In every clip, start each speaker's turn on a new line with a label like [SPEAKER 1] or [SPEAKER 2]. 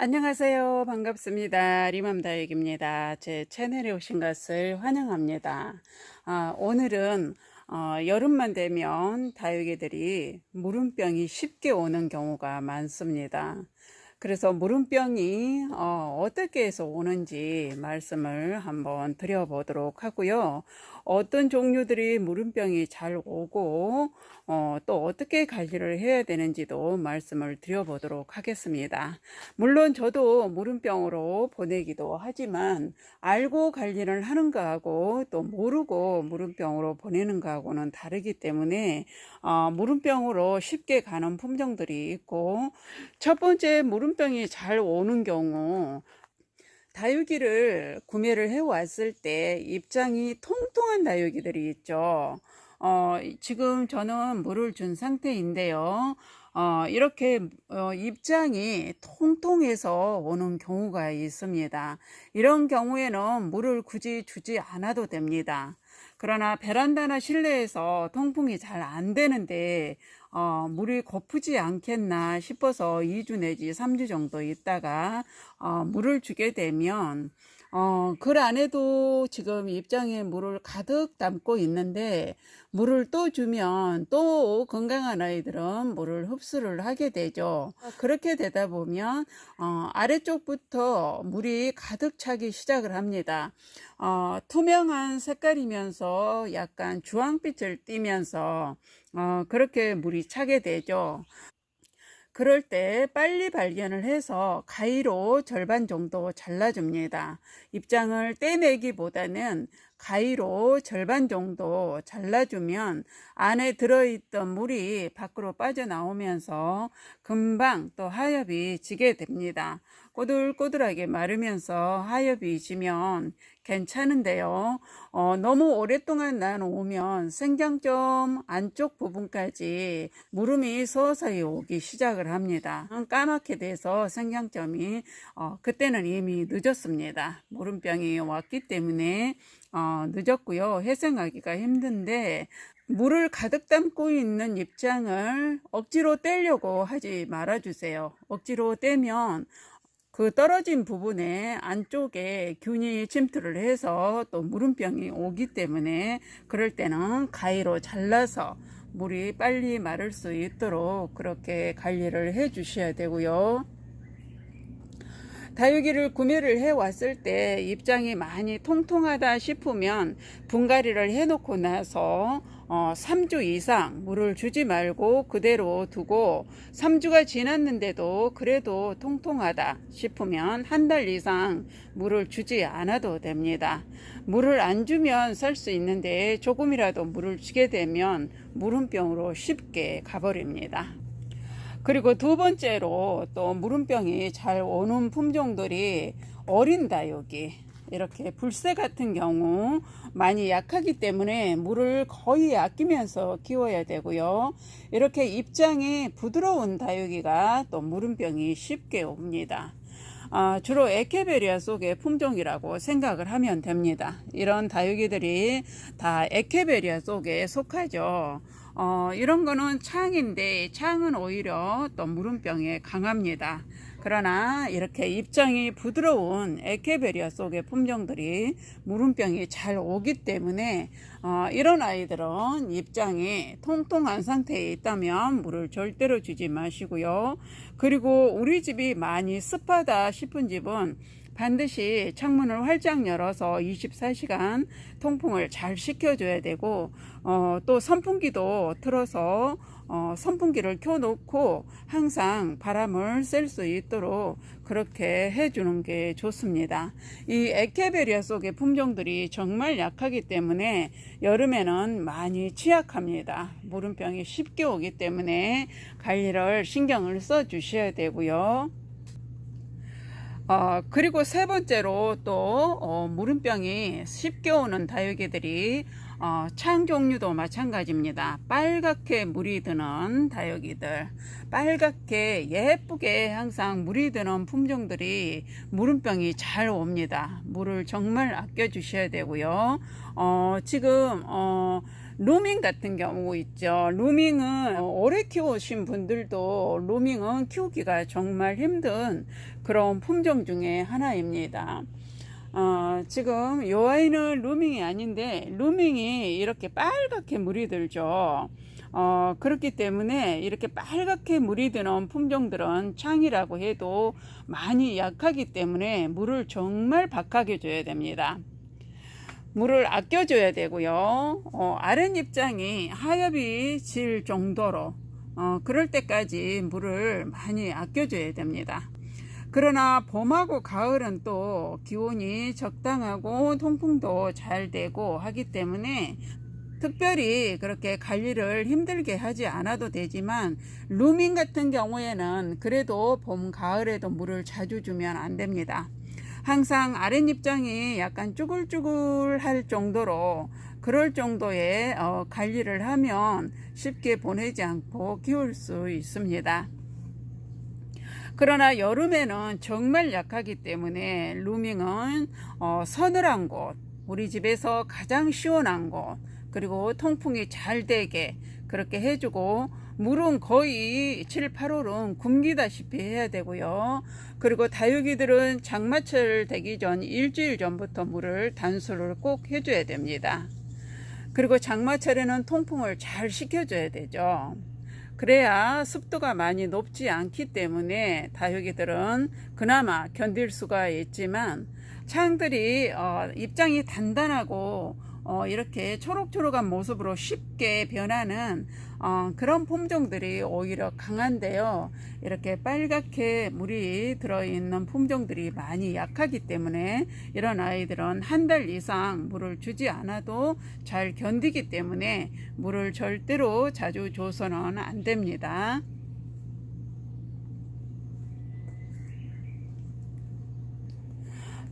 [SPEAKER 1] 안녕하세요. 반갑습니다. 리맘다육입니다. 제 채널에 오신 것을 환영합니다. 아, 오늘은 어, 여름만 되면 다육이들이 무름병이 쉽게 오는 경우가 많습니다. 그래서 무름병이 어, 어떻게 해서 오는지 말씀을 한번 드려보도록 하고요. 어떤 종류들이 무름병이 잘 오고 어, 또 어떻게 관리를 해야 되는지도 말씀을 드려보도록 하겠습니다. 물론 저도 무름병으로 보내기도 하지만 알고 관리를 하는 거하고 또 모르고 무름병으로 보내는 거하고는 다르기 때문에 어, 무름병으로 쉽게 가는 품종들이 있고 첫 번째 무름병이 잘 오는 경우 다육이를 구매를 해 왔을 때 입장이 통통한 다육이들이 있죠. 어, 지금 저는 물을 준 상태인데요. 어, 이렇게 어, 입장이 통통해서 오는 경우가 있습니다. 이런 경우에는 물을 굳이 주지 않아도 됩니다. 그러나 베란다나 실내에서 통풍이 잘 안 되는데 어, 물이 고프지 않겠나 싶어서 2주 내지 3주 정도 있다가 어, 물을 주게 되면 어, 글 안에도 지금 입장에 물을 가득 담고 있는데 물을 또 주면 또 건강한 아이들은 물을 흡수를 하게 되죠. 그렇게 되다 보면 어, 아래쪽부터 물이 가득 차기 시작을 합니다. 어, 투명한 색깔이면서 약간 주황빛을 띠면서 어, 그렇게 물이 차게 되죠. 그럴 때 빨리 발견을 해서 가위로 절반 정도 잘라줍니다. 입장을 떼내기보다는 가위로 절반 정도 잘라주면 안에 들어있던 물이 밖으로 빠져나오면서 금방 또 하엽이 지게 됩니다. 꼬들꼬들하게 마르면서 하엽이 지면 괜찮은데요. 어, 너무 오랫동안 놔놓으면 생장점 안쪽 부분까지 무름이 서서히 오기 시작을 합니다. 까맣게 돼서 생장점이 어, 그때는 이미 늦었습니다. 무름병이 왔기 때문에 어, 늦었고요. 회생하기가 힘든데 물을 가득 담고 있는 입장을 억지로 떼려고 하지 말아주세요. 억지로 떼면 그 떨어진 부분에 안쪽에 균이 침투를 해서 또 무름병이 오기 때문에 그럴 때는 가위로 잘라서 물이 빨리 마를 수 있도록 그렇게 관리를 해 주셔야 되고요. 다육이를 구매를 해 왔을 때 입장이 많이 통통하다 싶으면 분갈이를 해 놓고 나서 어, 3주 이상 물을 주지 말고 그대로 두고 3주가 지났는데도 그래도 통통하다 싶으면 한 달 이상 물을 주지 않아도 됩니다. 물을 안 주면 살 수 있는데 조금이라도 물을 주게 되면 무름병으로 쉽게 가버립니다. 그리고 두 번째로 또 무름병이 잘 오는 품종들이 어린 다육이 이렇게 불새 같은 경우 많이 약하기 때문에 물을 거의 아끼면서 키워야 되고요. 이렇게 입장이 부드러운 다육이가 또 무름병이 쉽게 옵니다. 아, 주로 에케베리아 속의 품종이라고 생각을 하면 됩니다. 이런 다육이들이 다 에케베리아 속에 속하죠. 어, 이런 거는 창인데 창은 오히려 또 무름병에 강합니다. 그러나 이렇게 입장이 부드러운 에케베리아 속의 품종들이 무름병이 잘 오기 때문에 어, 이런 아이들은 입장이 통통한 상태에 있다면 물을 절대로 주지 마시고요. 그리고 우리 집이 많이 습하다 싶은 집은 반드시 창문을 활짝 열어서 24시간 통풍을 잘 시켜줘야 되고 어, 또 선풍기도 틀어서 어, 선풍기를 켜놓고 항상 바람을 쐴 수 있도록 그렇게 해주는 게 좋습니다. 이 에케베리아 속의 품종들이 정말 약하기 때문에 여름에는 많이 취약합니다. 무름병이 쉽게 오기 때문에 관리를 신경을 써 주셔야 되고요. 어, 그리고 세 번째로 또 어, 무름병이 쉽게 오는 다육이들이 어, 창 종류도 마찬가지입니다. 빨갛게 물이 드는 다육이들, 빨갛게 예쁘게 항상 물이 드는 품종들이 물음병이 잘 옵니다. 물을 정말 아껴 주셔야 되고요. 어, 지금 어, 루밍 같은 경우 있죠. 루밍은 어, 오래 키우신 분들도 루밍은 키우기가 정말 힘든 그런 품종 중에 하나입니다. 어, 지금 이 아이는 루밍이 아닌데 루밍이 이렇게 빨갛게 물이 들죠. 어, 그렇기 때문에 이렇게 빨갛게 물이 드는 품종들은 창이라고 해도 많이 약하기 때문에 물을 정말 박하게 줘야 됩니다. 물을 아껴줘야 되고요. 어, 아랫입장이 하엽이 질 정도로 어, 그럴 때까지 물을 많이 아껴줘야 됩니다. 그러나 봄하고 가을은 또 기온이 적당하고 통풍도 잘 되고 하기 때문에 특별히 그렇게 관리를 힘들게 하지 않아도 되지만 루밍 같은 경우에는 그래도 봄, 가을에도 물을 자주 주면 안 됩니다. 항상 아랫입장이 약간 쭈글쭈글 할 정도로 그럴 정도의 어, 관리를 하면 쉽게 보내지 않고 키울 수 있습니다. 그러나 여름에는 정말 약하기 때문에 루밍은 어, 서늘한 곳, 우리 집에서 가장 시원한 곳, 그리고 통풍이 잘 되게 그렇게 해주고 물은 거의 7, 8월은 굶기다시피 해야 되고요. 그리고 다육이들은 장마철 되기 전 일주일 전부터 물을 단수를 꼭 해줘야 됩니다. 그리고 장마철에는 통풍을 잘 시켜줘야 되죠. 그래야 습도가 많이 높지 않기 때문에 다육이들은 그나마 견딜 수가 있지만 창들이 어, 입장이 단단하고 어, 이렇게 초록초록한 모습으로 쉽게 변하는 어, 그런 품종들이 오히려 강한데요. 이렇게 빨갛게 물이 들어있는 품종들이 많이 약하기 때문에 이런 아이들은 한 달 이상 물을 주지 않아도 잘 견디기 때문에 물을 절대로 자주 줘서는 안 됩니다.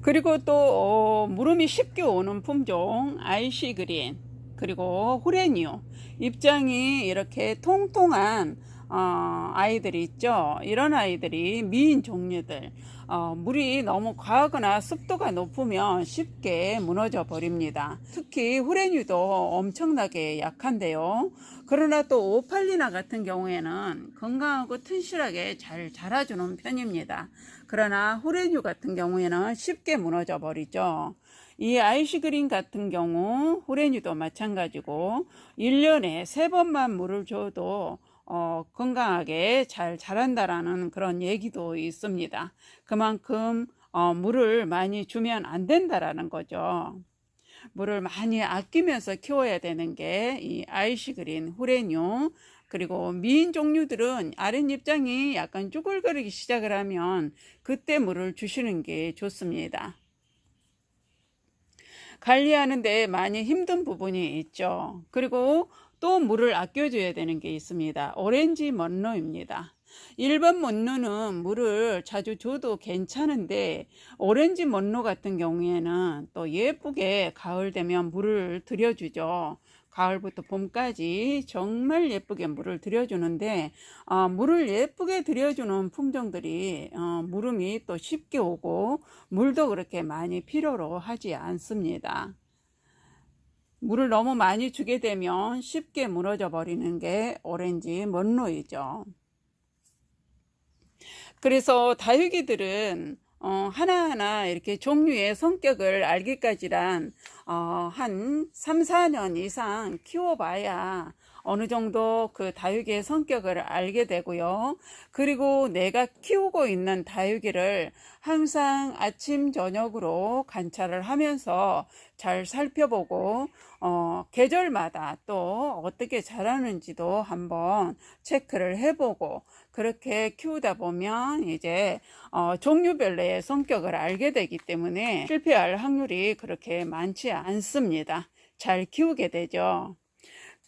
[SPEAKER 1] 그리고 또 어, 물음이 쉽게 오는 품종 아이시 그린 그리고 후레니오. 입장이 이렇게 통통한 어, 아이들이 있죠. 이런 아이들이 미인 종류들 어, 물이 너무 과하거나 습도가 높으면 쉽게 무너져 버립니다. 특히 후레뉴도 엄청나게 약한데요. 그러나 또 오팔리나 같은 경우에는 건강하고 튼실하게 잘 자라주는 편입니다. 그러나 후레뉴 같은 경우에는 쉽게 무너져 버리죠. 이 아이시 그린 같은 경우 후레뉴도 마찬가지고 1년에 3번만 물을 줘도 어, 건강하게 잘 자란다라는 그런 얘기도 있습니다. 그만큼 어, 물을 많이 주면 안 된다라는 거죠. 물을 많이 아끼면서 키워야 되는 게 이 아이시 그린 후레뉴 그리고 미인 종류들은 아랫입장이 약간 쭈글거리기 시작을 하면 그때 물을 주시는 게 좋습니다. 관리하는데 많이 힘든 부분이 있죠. 그리고 또 물을 아껴줘야 되는 게 있습니다. 오렌지 먼로입니다. 일반 먼로는 물을 자주 줘도 괜찮은데 오렌지 먼로 같은 경우에는 또 예쁘게 가을 되면 물을 들여주죠. 가을부터 봄까지 정말 예쁘게 물을 들여주는데 어, 물을 예쁘게 들여주는 품종들이 어, 물음이 또 쉽게 오고 물도 그렇게 많이 필요로 하지 않습니다. 물을 너무 많이 주게 되면 쉽게 무너져 버리는 게 오렌지 먼로이죠. 그래서 다육이들은 어, 하나하나 이렇게 종류의 성격을 알기까지란 어, 한 3, 4년 이상 키워봐야 어느 정도 그 다육이의 성격을 알게 되고요. 그리고 내가 키우고 있는 다육이를 항상 아침, 저녁으로 관찰을 하면서 잘 살펴보고, 어, 계절마다 또 어떻게 자라는지도 한번 체크를 해보고, 그렇게 키우다 보면 이제 어, 종류별로의 성격을 알게 되기 때문에 실패할 확률이 그렇게 많지 않습니다. 잘 키우게 되죠.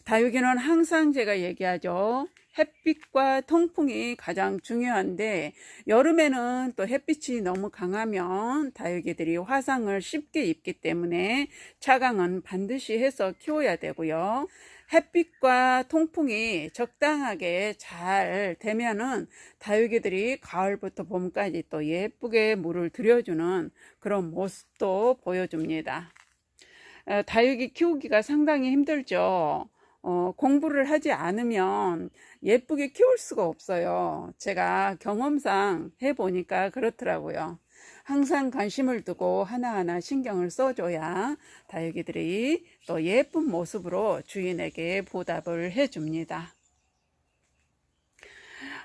[SPEAKER 1] 다육이는 항상 제가 얘기하죠. 햇빛과 통풍이 가장 중요한데 여름에는 또 햇빛이 너무 강하면 다육이들이 화상을 쉽게 입기 때문에 차강은 반드시 해서 키워야 되고요. 햇빛과 통풍이 적당하게 잘 되면은 다육이들이 가을부터 봄까지 또 예쁘게 물을 들여주는 그런 모습도 보여줍니다. 어, 다육이 키우기가 상당히 힘들죠. 어, 공부를 하지 않으면 예쁘게 키울 수가 없어요. 제가 경험상 해보니까 그렇더라고요. 항상 관심을 두고 하나하나 신경을 써줘야 다육이들이 또 예쁜 모습으로 주인에게 보답을 해줍니다.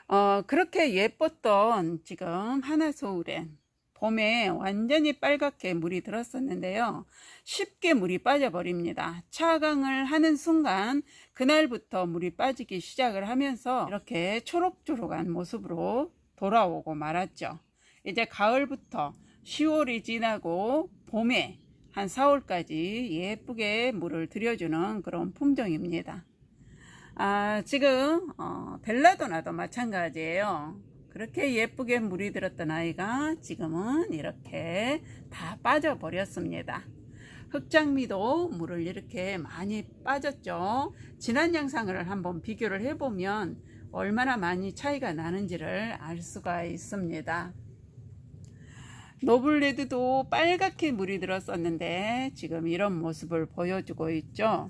[SPEAKER 1] 어, 그렇게 예뻤던 지금 하나소울엔 봄에 완전히 빨갛게 물이 들었었는데요. 쉽게 물이 빠져버립니다. 차강을 하는 순간 그날부터 물이 빠지기 시작을 하면서 이렇게 초록초록한 모습으로 돌아오고 말았죠. 이제 가을부터 10월이 지나고 봄에 한 4월까지 예쁘게 물을 들여주는 그런 품종입니다. 아, 지금 어, 벨라도나도 마찬가지예요. 그렇게 예쁘게 물이 들었던 아이가 지금은 이렇게 다 빠져버렸습니다. 흑장미도 물을 이렇게 많이 빠졌죠. 지난 영상을 한번 비교를 해보면 얼마나 많이 차이가 나는지를 알 수가 있습니다. 노블레드도 빨갛게 물이 들었었는데 지금 이런 모습을 보여주고 있죠.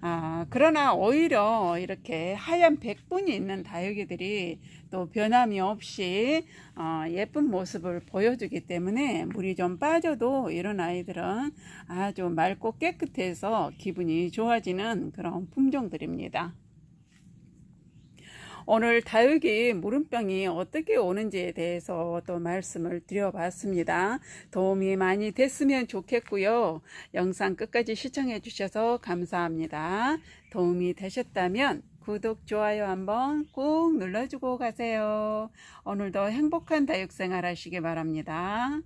[SPEAKER 1] 아, 그러나 오히려 이렇게 하얀 백분이 있는 다육이들이 또 변함이 없이 어, 예쁜 모습을 보여주기 때문에 물이 좀 빠져도 이런 아이들은 아주 맑고 깨끗해서 기분이 좋아지는 그런 품종들입니다. 오늘 다육이 물음병이 어떻게 오는지에 대해서 또 말씀을 드려봤습니다. 도움이 많이 됐으면 좋겠고요. 영상 끝까지 시청해 주셔서 감사합니다. 도움이 되셨다면 구독, 좋아요 한번 꾹 눌러주고 가세요. 오늘도 행복한 다육생활 하시기 바랍니다.